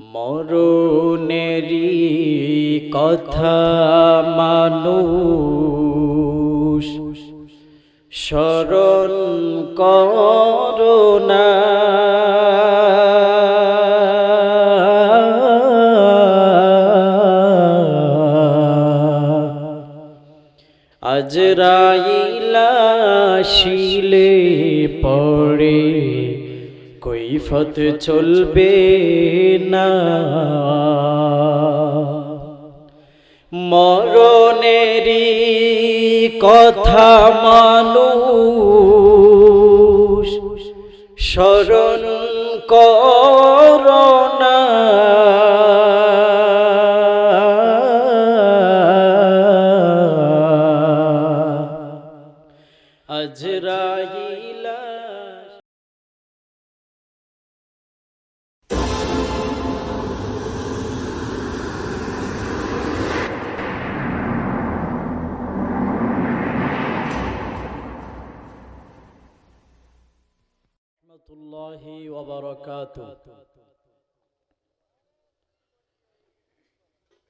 মরণেরই কথা মানুষ। স্মরণ করোনা আজরাইলা শিলে পড়ে কৈফত চলবে না। মরণেরই কথা মানুষ স্মরণ করোনা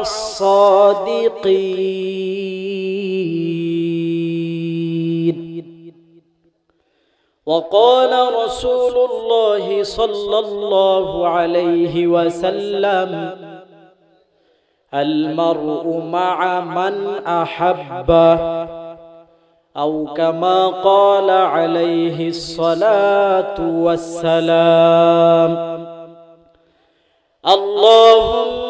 الصادقين. وقال رسول الله صلى الله عليه وسلم المرء مع من أحبه أو كما قال عليه الصلاة والسلام اللهم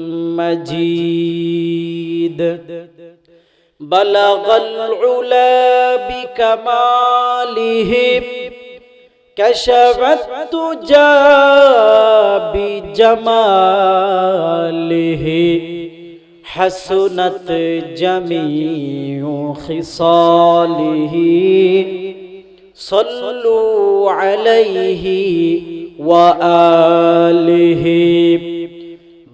مجيد. بلغ العلا بكماله كشفت تجا بجماله حسنت جميع خصاله. صلوا عليه وآله.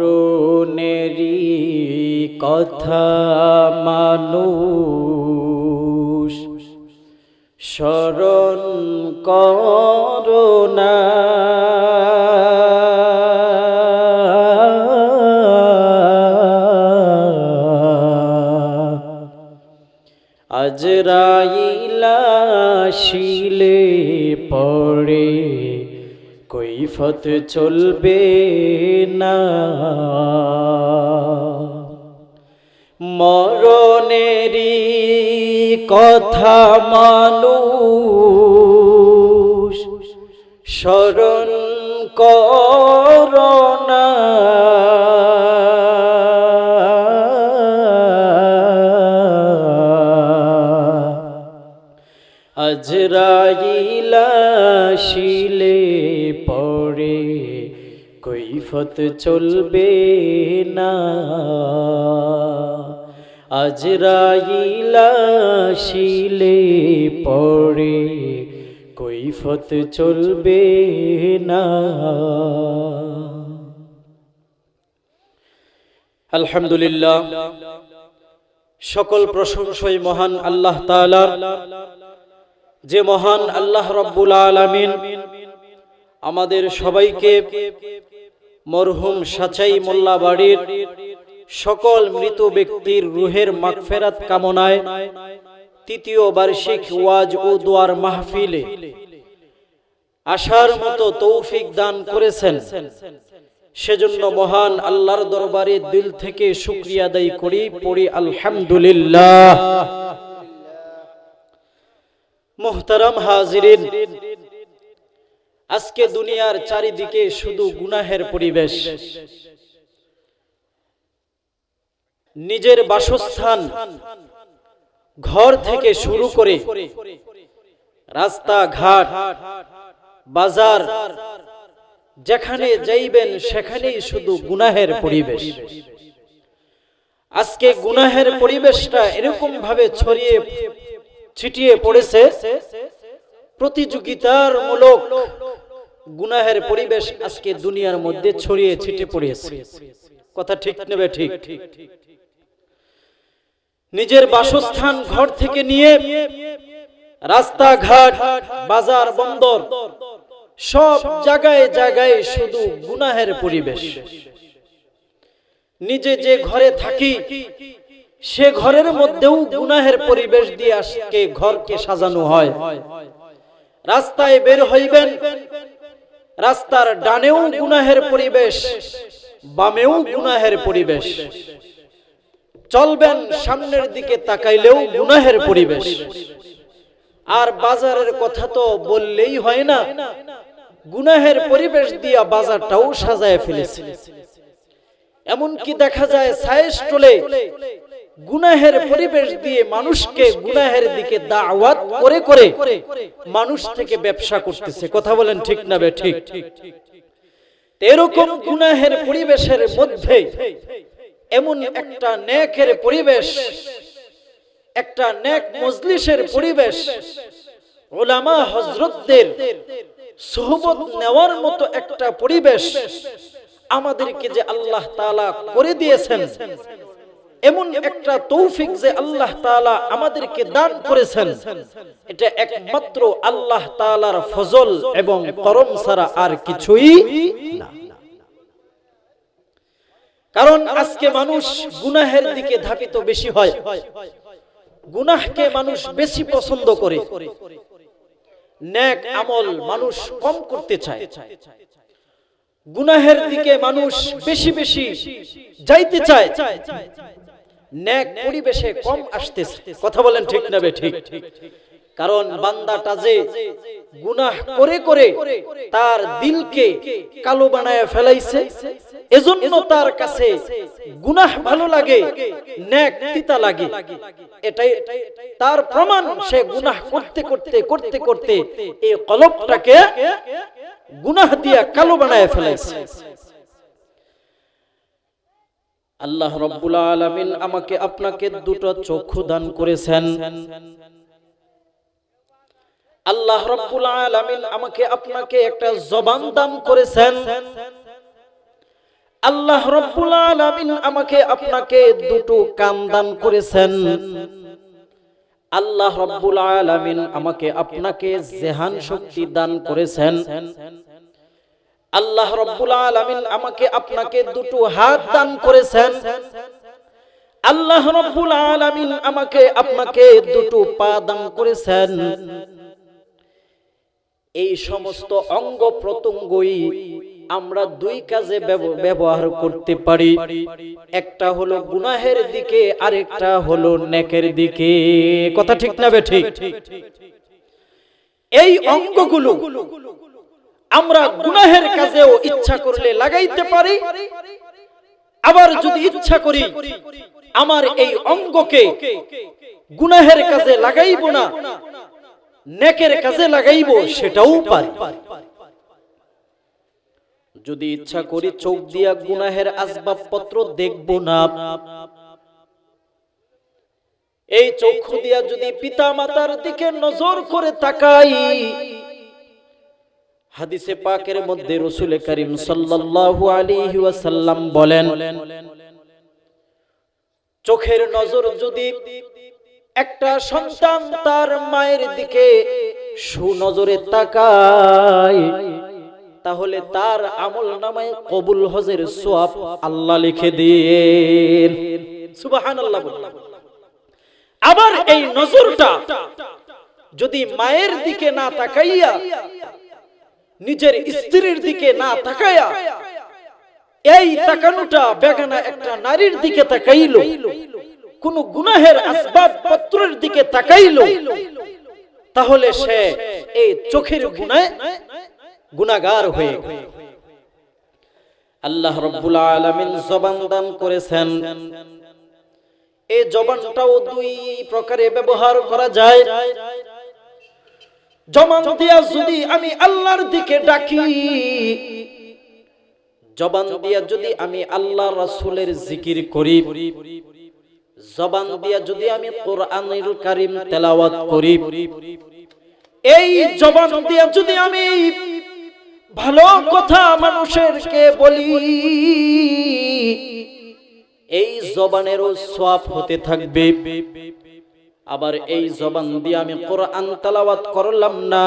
তরুণেরই কথা মানু শরণ করোনা আজরাইলা শিলে পড়ে কৈফত চলবে না। মরণেরই কথা মানুষ স্মরণ করোনা আজরাইলা কৈফত চলবে না। আজরাইলা শিলে পড়ে কৈফত চলবে না। আলহামদুলিল্লাহ, সকল প্রশংসই মহান আল্লাহ তাআলার যে মহান আল্লাহ রব্বুল আলামিন আমাদের সবাইকে মরহুম সাচাই মোল্লা বাড়ির সকল মৃত ব্যক্তির রুহের মাগফেরাত কামনায় তৃতীয় বার্ষিক ওয়াজ ও দোয়ার মাহফিলে আসার মতো তৌফিক দান করেছেন। সেজন্য মহান আল্লাহর দরবারে দিল থেকে শুক্রিয়া আদায় করি, পড়ি আলহামদুলিল্লাহ। মোহতারাম হাজিরিন আজকে দুনিয়ার চারিদিকে শুধু গুনাহের পরিবেশ। নিজের বাসস্থান ঘর থেকে শুরু করে রাস্তা ঘাট বাজার, যেখানে যাইবেন সেখানেই শুধু গুনাহের পরিবেশ। আজকে গুনাহের পরিবেশটা এরকম ভাবে ছড়িয়ে ছিটিয়ে পড়েছে প্রতিযোগিতার মূলক গুনাহের পরিবেশ আজকে দুনিয়ার মধ্যে ছড়িয়ে ছিটিয়ে পড়েছে। কথা ঠিক নেবে ঠিক? নিজের বাসস্থান ঘর থেকে নিয়ে রাস্তাঘাট, বাজার বন্দর, সব জায়গায় জায়গায় শুধু গুনাহের পরিবেশ। নিজে যে ঘরে থাকি, সে ঘরের মধ্যেও গুনাহের পরিবেশ দিয়ে আজকে ঘরকে সাজানো হয়। রাস্তায় বের হইবেন, রাস্তার ডানেও গুনাহের পরিবেশ, বামেও গুনাহের পরিবেশ। চলবেন সামনের দিকে তাকাইলেও গুনাহের পরিবেশ। আর বাজারের কথা তো বললেই হয় না, গুনাহের পরিবেশ দিয়া বাজারটাও সাজায় ফেলেছে। এমনকি দেখা যায় সায়েস টোলে গুনাহের পরিবেশ দিয়ে মানুষকে গুনাহের দিকে দাওয়াত করে করে মানুষ থেকে ব্যবসা করতেছে। কথা বলেন ঠিক না বে ঠিক? এরকম গুনাহের পরিবেশের মধ্যে এমন একটা নেকের পরিবেশ, একটা নেক মজলিসের পরিবেশ, ওলামা হজরতদের সোহবত নেওয়ার মতো একটা পরিবেশ আমাদেরকে যে আল্লাহ তাআলা করে দিয়েছেন এমন একটা তৌফিক যে আল্লাহ তাআলা আমাদেরকে দান করেছেন, এটা একমাত্র আল্লাহ তাআলার ফজল এবং করম ছাড়া আর কিছুই কারণ আজকে মানুষ গুনাহের দিকে ধাপিত বেশি হয়, গুনাহকে মানুষ বেশি পছন্দ করে। ন্যাক আমল মানুষ কম করতে চায়। গুনাহের দিকে মানুষ বেশি বেশি যাইতে চায়। ন্যাক পরিবেশে কম আসতেছে। কথা বলেন ঠিক না ঠিক। কারণ বান্দাটা যে গুনাহ করে করে তার দিলকে কালো বানায় ফেলাইছে, এজন্য তার কাছে গুনাহ ভালো লাগে, ন্যাক তিতা লাগে। এটাই তার প্রমাণ সে গুনাহ করতে করতে করতে করতে এই কলবটাকে গুনাহ দিয়া কালো বানায় ফেলাইছে। আল্লাহ রব্বুল আলামিন আমাকে আপনাকে দুটো চক্ষু দান করেছেন। আল্লাহ রব্বুল আলামিন আমাকে আপনাকে একটা জবান দান করেছেন। আল্লাহ রব্বুল আলামিন আমাকে আপনাকে দুটো কান দান করেছেন। আল্লাহ রব্বুল আলামিন আমাকে আপনাকে জেহান শক্তি দান করেছেন। আল্লাহ রব্বুল আলামিন আমাকে আপনাকে দুটো হাত দান করেছেন। আল্লাহ রব্বুল আলামিন আমাকে আপনাকে দুটো পা দান করেছেন। এই সমস্ত অঙ্গ প্রত্যঙ্গই আমরা দুই কাজে ব্যব- ব্যবহার করতে পারি। একটা হলো গুনাহের দিকে, আরেকটা হলো নেকের দিকে। কথা ঠিক না বে ঠিক? এই অঙ্গগুলো আমরা গুনাহের কাজেও ইচ্ছা করলে লাগাইতে পারি। আবার যদি ইচ্ছা করি, আমার এই অঙ্গকে গুনাহের কাজে লাগাইব না, নেকের কাজে লাগাইব, সেটাও পারি। যদি ইচ্ছা করি চোখ দিয়া গুনাহের আসবাবপত্র দেখব না, এই চক্ষু দিয়া যদি পিতা মাতার দিকে নজর করে তাকাই হাদিসে পাকের মধ্যে রসুল করিম সাল্লাল্লাহু আলাইহি ওয়াসাল্লাম বলেন, চোখের নজর যদি একটা সন্তান তার মায়ের দিকে সুনজরে তাকায়, তাহলে তার আমল নামায় কবুল হজের সোয়াব আল্লাহ লিখে দিন সুবহানাল্লাহ আবার এই নজরটা যদি মায়ের দিকে না তাকাইয়া নিজের স্ত্রীর দিকে না তাকাইয়া এই তাকানোটা বেগানা একটা নারীর দিকে তাকাইলো। কোন গুনাহের আসবাব পত্রের দিকে তাকাইলো। তাহলে সে এই চোখের গুনায় গুনাহগার হয়ে। আল্লাহ রব্বুল আলামিন জবান দান করেছেন। এই জবানটাও দুই প্রকারে ব্যবহার করা যায়। জবান দিয়া যদি আমি আল্লাহর দিকে ডাকি, জবান দিয়া যদি আমি আল্লাহ রাসূলের জিকির করি, জবান দিয়া যদি আমি কোরআনুল কারীম তেলাওয়াত করি, এই জবান দিয়া যদি আমি ভালো কথা মানুষেরকে বলি, এই জবানেরও সওয়াব হতে থাকবে। আবার এই জবান দিয়ে আমি কোরআন তেলাওয়াত করলাম না।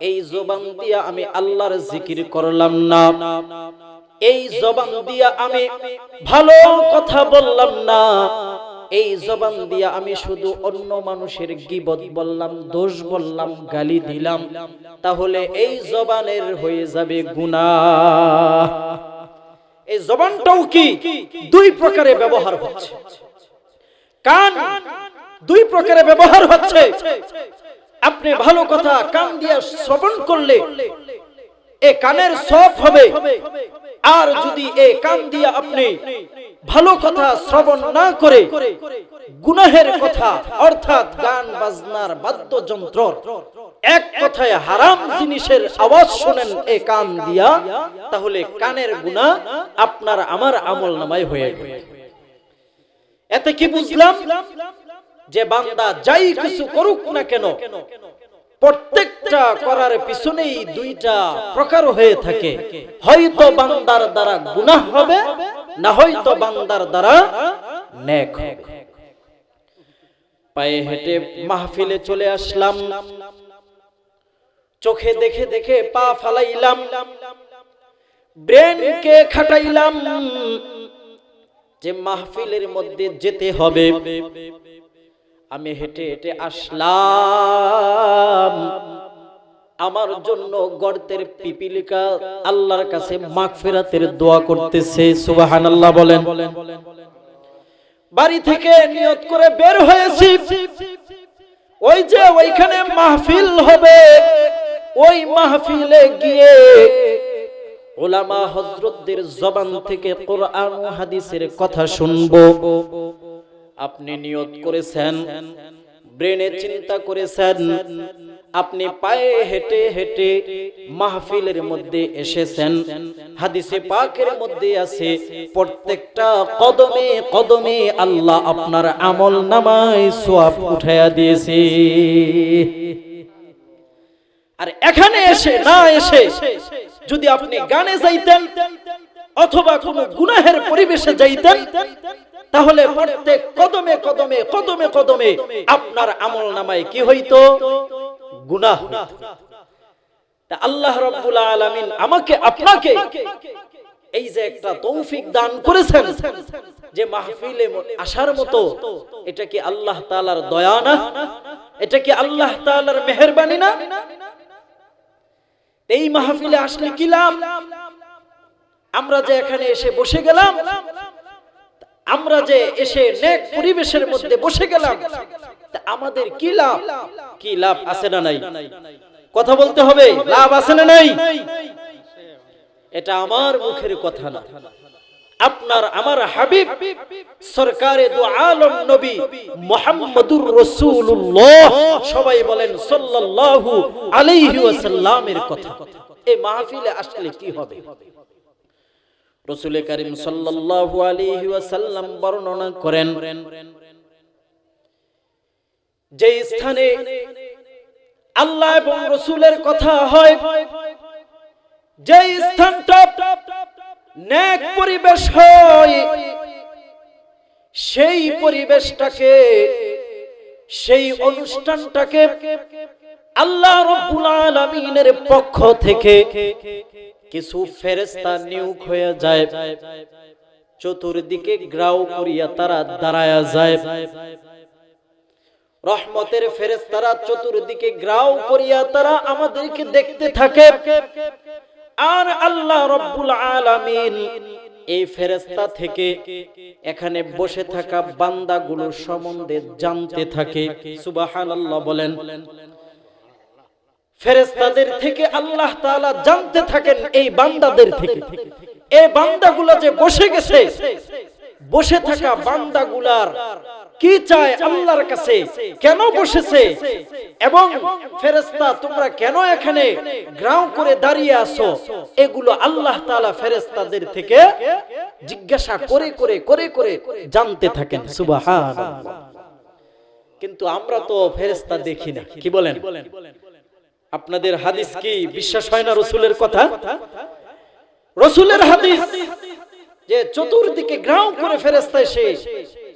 এই জবান দিয়ে আমি আল্লাহর জিকির করলাম না। এই জবান দিয়া আমি ভালো কথা বললাম না। এই জবান দিয়া আমি শুধু অন্য মানুষের গিবত বললাম দোষ বললাম গালি দিলাম। তাহলে এই জবানের হয়ে যাবে গুনাহ। এই জবানটাও কি? দুই প্রকারে ব্যবহার হচ্ছে। কান। দুই প্রকারে ব্যবহার হচ্ছে। আপনি ভালো কথা কান দিয়ে শ্রবণ করলে এ কানের সব হবে। আর যদি এ কান দিয়ে আপনি ভালো কথা শ্রবণ না করে গুনাহের কথা, অর্থাৎ গান, বাজনার বাদ্যযন্ত্র, এক কথায় হারাম জিনিসের আওয়াজ শোনেন এ কান দিয়া, তাহলে কানের গুনাহ আপনার আমার আমল নামায় হয়ে গেল। এতে কি বুঝলাম? যে বান্দা যাই কিছু করুক না কেন, প্রত্যেকটা করার পিছনেই দুইটা প্রকার হয়ে থাকে। হয়তো বান্দার দ্বারা গুনাহ হবে, না হয়তো বান্দার দ্বারা নেক পায়ে হেঁটে মাহফিলে চলে আসলাম। চোখে দেখে দেখে পা ফালাইলাম। ব্রেনকে খাটাইলাম। যে মাহফিলের মধ্যে যেতে হবে। আমি হেঁটে হেঁটে আসলাম। আমার জন্য গর্তের পিপিলিকা আল্লাহর কাছে মাগফিরাতের দোয়া করতেছে, সুবহানাল্লাহ বলেন। বাড়ি থেকে নিয়ত করে বের হয়েছি। ওই যে ওইখানে মাহফিল হবে। ওই মাহফিলে গিয়ে ওলামা হজরতদের জবান থেকে কোরআন হাদিসের কথা শুনব। আপনি নিয়ত করেছেন, ব্রেনে চিন্তা করেছেন, আপনি পায়ে হেঁটে হেঁটে মাহফিলের মধ্যে এসেছেন, হাদিসে পাকের মধ্যে আছে, প্রত্যেকটা কদমে কদমে আল্লাহ আপনার আমল নামায় সোয়াব উঠাইয়া দিয়েছে। আর এখানে এসে না এসে যদি আপনি গানে যাইতেন অথবা কোনো গুনাহের পরিবেশে যাইতেন তাহলে প্রত্যেক কদমে কদমে কদমে কদমে আপনার আমল নামায় কি হইতো? গুনাহ আল্লাহ রাব্বুল আলামিন আমাকে, আপনাকে এই যে একটা তৌফিক দান করেছেন যে মাহফিলে আসার মতো, এটা কি আল্লাহ তাআলার দয়া না? এটা কি আল্লাহ তাআলার মেহেরবানি না? এই মাহফিলে আসলে কি লাভ? আমরা যে এখানে এসে বসে গেলাম আমরা যে এসে নেক পরিবেশের মধ্যে বসে গেলাম। আমাদের কি লাভ? কি লাভ আছে না নাই? কথা বলতে হবে। লাভ আছে না নাই? এটা আমার মুখের কথা না। আপনার আমার হাবিব সরকারে দু আলম নবী মুহাম্মদুর রাসূলুল্লাহ সবাই বলেন সাল্লাল্লাহু আলাইহি ওয়াসাল্লামের কথা। এই মাহফিলে আসলে কি হবে? রসুল করিম সাল্লাল্লাহু আলাইহি ওয়াসাল্লাম বর্ণনা করেন, যে স্থানে আল্লাহ এবং রসুলের কথা হয়, যে স্থানটা নেক পরিবেশ হয়, সেই পরিবেশটাকে, সেই অনুষ্ঠানটাকে আল্লাহ রব্বুল আলামিনের পক্ষ থেকে কিছু ফেরেস্তা নিয়োগ হয়ে যায়। চতুর্দিকে গ্রাউ করিয়া তারা দাঁড়ায়া যায়। রহমতের ফেরেস্তারা চতুর্দিকে গ্রাউ করিয়া তারা আমাদেরকে দেখতে থাকে। আর আল্লাহ রব্বুল আলামিন এই ফেরেস্তা থেকে এখানে বসে থাকা বান্দাগুলোর সম্বন্ধে জানতে থাকে। সুবহানাল্লাহ বলেন ফেরেস্তাদের থেকে আল্লাহ তাআলা জানতে থাকেন এই বান্দাদের থেকে। এই বান্দাগুলো যে বসে গেছে, বসে থাকা বান্দাগুলার কি চায় আল্লাহর কাছে, কেন বসেছে, এবং ফেরেস্তা তোমরা কেন এখানে গ্রাউ করে দাঁড়িয়ে আছো, এগুলো আল্লাহ তাআলা ফেরেস্তাদের থেকে জিজ্ঞাসা করে করে করে করে জানতে থাকেন। সুবহানাল্লাহ। কিন্তু আমরা তো ফেরেস্তা দেখি না। কি বলেন? আপনাদের হাদিস কি বিশ্বাস হয় না রসুলের কথা? রসুলের হাদিস যে চতুর্দিকে গ্রাউ করে ফেরেস্তা এসে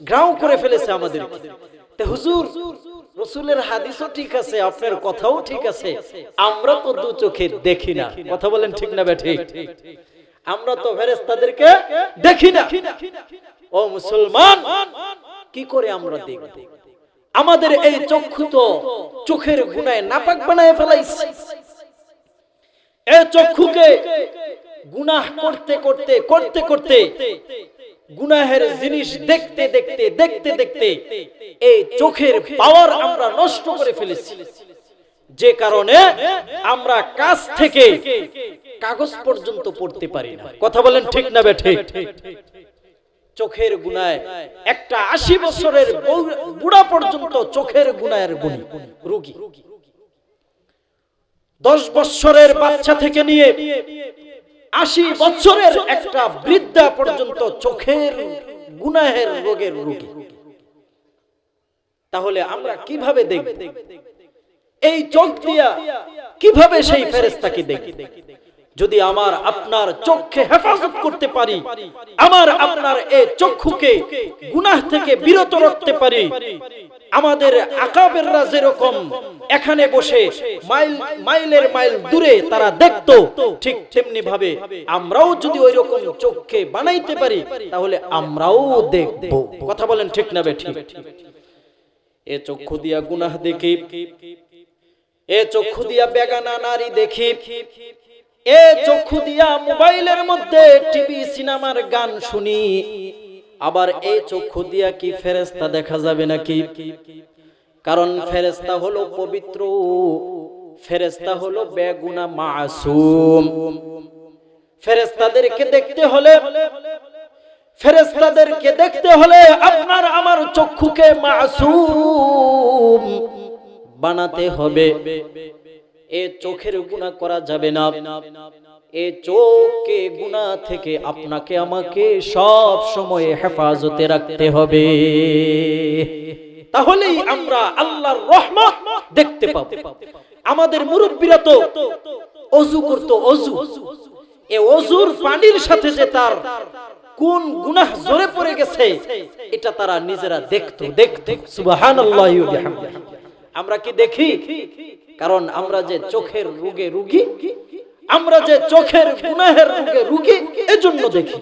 গ্রাউ করে ফেলেছে আমাদের হুজুর রসুলের হাদিসও ঠিক আছে আপনার কথাও ঠিক আছে। আমরা তো দু চোখে দেখি না। কথা বলেন ঠিক না ঠিক আমরা তো ফেরেস্তাদেরকে দেখি না। ও মুসলমান কি করে আমরা দেখব? আমাদের এই চক্ষু তো চোখের গুনায় নাপাক বানায় ফেলাইছে। এই চক্ষুকে গুনাহ করতে করতে করতে করতে গুনাহের জিনিস দেখতে দেখতে দেখতে দেখতে এই চোখের পাওয়ার আমরা নষ্ট করে ফেলেছি। যে কারণে আমরা কাছ থেকে কাগজ পর্যন্ত পড়তে পারি না। কথা বলেন ঠিক না বে ঠিক। চোখের গুনায়, একটা আশি বছরের বুড়া পর্যন্ত চোখের গুনায়ের গুণী, রুগী। দশ বছরের বাচ্চা থেকে নিয়ে আশি বছরের একটা বৃদ্ধা পর্যন্ত চোখের গুনাহের রোগের রোগী। তাহলে আমরা কীভাবে দেখব? এই চোখ দিয়া কীভাবে সেই ফেরেস্তাকে দেখি যদি আমার আপনার চোখকে হেফাজত করতে পারি, আমার আপনার এই চক্ষুকে গুনাহ থেকে বিরত রাখতে পারি, আমাদের আকাবেররা যেরকম এখানে বসে মাইল, মাইলের মাইল দূরে তারা দেখতো, ঠিক তেমনি ভাবে আমরাও যদি ওই রকম চোখকে বানাইতে পারি, তাহলে আমরাও দেখব। কথা বলেন ঠিক না বে ঠিক? এ চক্ষু দিয়া গুনাহ দেখি, এ চক্ষু দিয়া বেগানা নারী দেখি এ চক্ষু দিয়া মোবাইলের মধ্যে টিভি, সিনেমার গান শুনি। আবার এই চক্ষু দিয়া কি ফেরেস্তা দেখা যাবে নাকি? কারণ ফেরেস্তা হলো পবিত্র ফেরেস্তা হলো বেগুনা মাসুম। ফেরেস্তাদেরকে দেখতে হলে ফেরেস্তাদেরকে দেখতে হলে আপনার আমার চক্ষুকে মাসুম বানাতে হবে। এ চোখের গুণা করা যাবে না। এ চোখকে গুণা থেকে আপনাকে আমাকে সব সময় হেফাজতে রাখতে হবে। তাহলেই আমরা আল্লাহর রহমত দেখতে পাবো। আমাদের মুরব্বীরা তো অজু করতো অজু এ অজুর পানির সাথে যে তার কোন গুনাহ জোরে পড়ে গেছে এটা তারা নিজেরা দেখতো দেখতো সুবহানাল্লাহি ওয়া বিহামদিহি। আমরা কি দেখি? কারণ আমরা যে চোখের রোগে রুগী আমরা যে চোখের গুনাহের রোগে রুগী এজন্য দেখি।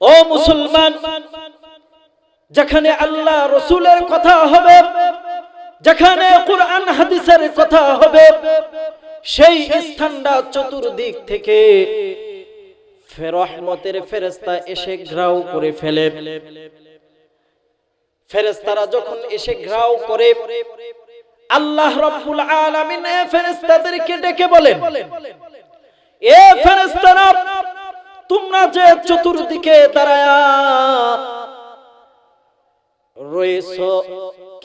ও মুসলমান যেখানে আল্লাহ রসুলের কথা হবে যেখানে কোরআন হাদিসের কথা হবে সেই স্থানটা চতুর্দিক থেকে রহমতের ফেরেস্তা এসে ঘ্রাও করে ফেলে। ফেরেস্তারা যখন এসে ঘ্রাও করে, আল্লাহ রব্বুল আলামিন এ ফেরেস্তাদেরকে ডেকে বলেন, এ ফেরেস্তারা তোমরা যে চতুর্দিকে দাঁড়ায়া রয়েছো,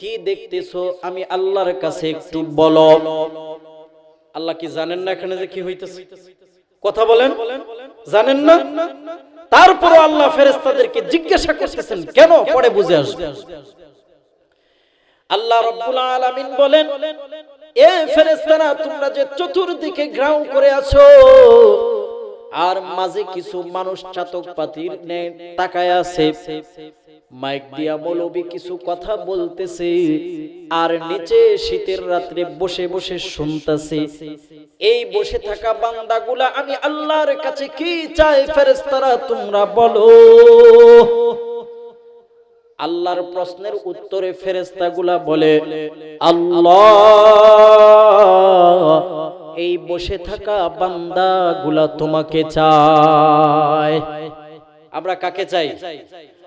কি দেখতেছো, আমি আল্লাহর কাছে একটু বলো। আল্লাহ কি জানেন না এখানে যে কি হইতেছে? কথা বলেন। জানেন না? তারপরও আল্লাহ ফেরেস্তাদেরকে জিজ্ঞাসা করতেছেন, কেন? পরে বুঝে আসবে। আল্লাহ রব্বুল আলামিন বলেন, এ ফেরেস্তারা তোমরা যে চতুর্দিকে গ্রাউ করে আছো, আর মাঝে কিছু মানুষ চাতক পাতির নে তাকায় আছে মাইক দিয়া মৌলবি কিছু কথা বলতেছে আর নিচে শীতের রাত্রে বসে বসে শুনতেছে এই বসে থাকা বান্দাগুলা আমি আল্লাহর কাছে কি চাই ফেরেশতারা তোমরা বলো। আল্লাহর প্রশ্নের উত্তরে ফেরেস্তাগুলা বলে আল্লাহ এই বসে থাকা বান্দাগুলা তোমাকে চায়। আমরা কাকে চাই?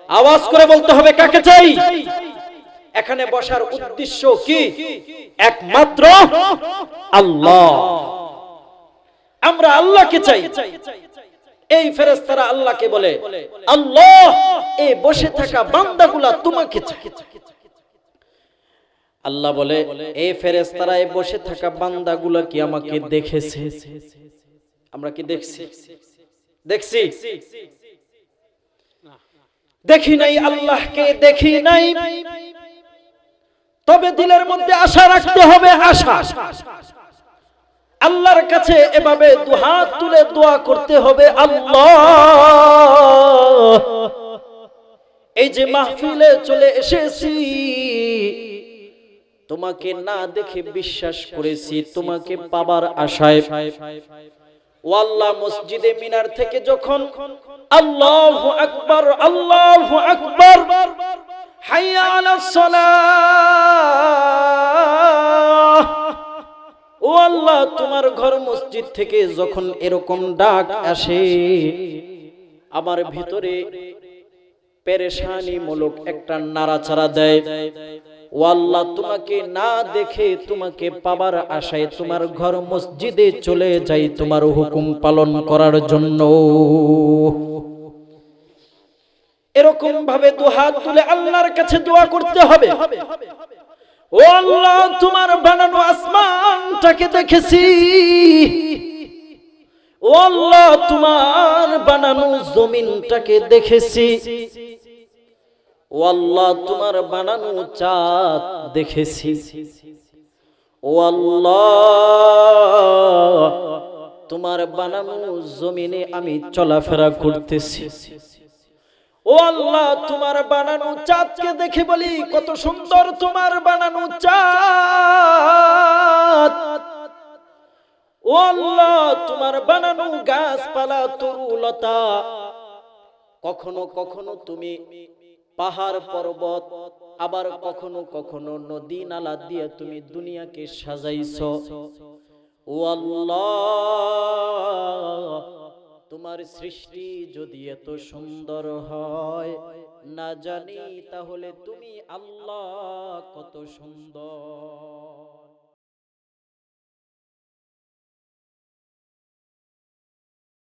আওয়াজ করে বলতে হবে, কাকে চাই? এখানে বসার উদ্দেশ্য কি? একমাত্র আল্লাহ। আমরা আল্লাহকে চাই। এই ফেরেস্তারা আল্লাহকে বলে, আল্লাহ এই বসে থাকা বান্দাগুলা তোমাকে চায় আল্লাহ বলে এই ফেরেস্তারা এই বসে থাকা বান্দাগুলা কি আমাকে দেখেছে? আমরা কি দেখছি? দেখছি। দেখি নাই আল্লাহকে, দেখি নাই। তবে দিলের মধ্যে আশা রাখতে হবে, আশা। আল্লাহর কাছে এভাবে দুহাত তুলে দোয়া করতে হবে, আল্লাহ। এই যে মাহফিলে চলে এসেছি, তোমাকে না দেখে বিশ্বাস করেছি, তোমাকে পাবার আশায়। ও আল্লাহ মসজিদে মিনার থেকে যখন আল্লাহ আকবর, আল্লাহ আকবার ও আল্লাহ, তোমার ঘর মসজিদ থেকে যখন এরকম ডাক আসে, আমার ভিতরে পেরেশানি মূলক একটা নাড়াচাড়া দেয়। ও আল্লাহ তোমাকে না দেখে তোমাকে পাবার আশায় তোমার ঘর মসজিদে চলে যাই, তোমার হুকুম পালন করার জন্য। এরকম ভাবে দুহাত তুলে আল্লাহর কাছে দোয়া করতে হবে। ও আল্লাহ, তোমার বানানো আসমানটাকে দেখেছি। ও আল্লাহ, তোমার বানানো জমিনটাকে দেখেছি। ও আল্লাহ, তোমার বানানো চাঁদ দেখেছি। ও আল্লাহ, তোমার বানানো জমিনে আমি চলাফেরা করতেছি। ও আল্লাহ, তোমার বানানো চাঁদকে দেখে বলি, কত সুন্দর তোমার বানানো চাঁদ। ও আল্লাহ, তোমার বানানো গাছপালা, তরুলতা। কখনো কখনো তুমি পাহাড় পর্বত, আবার কখনো কখনো নদী নালা দিয়ে তুমি দুনিয়াকে সাজাইছ। ও আল্লাহ, তোমার সৃষ্টি যদি এত সুন্দর হয়, না জানি তাহলে তুমি আল্লাহ কত সুন্দর।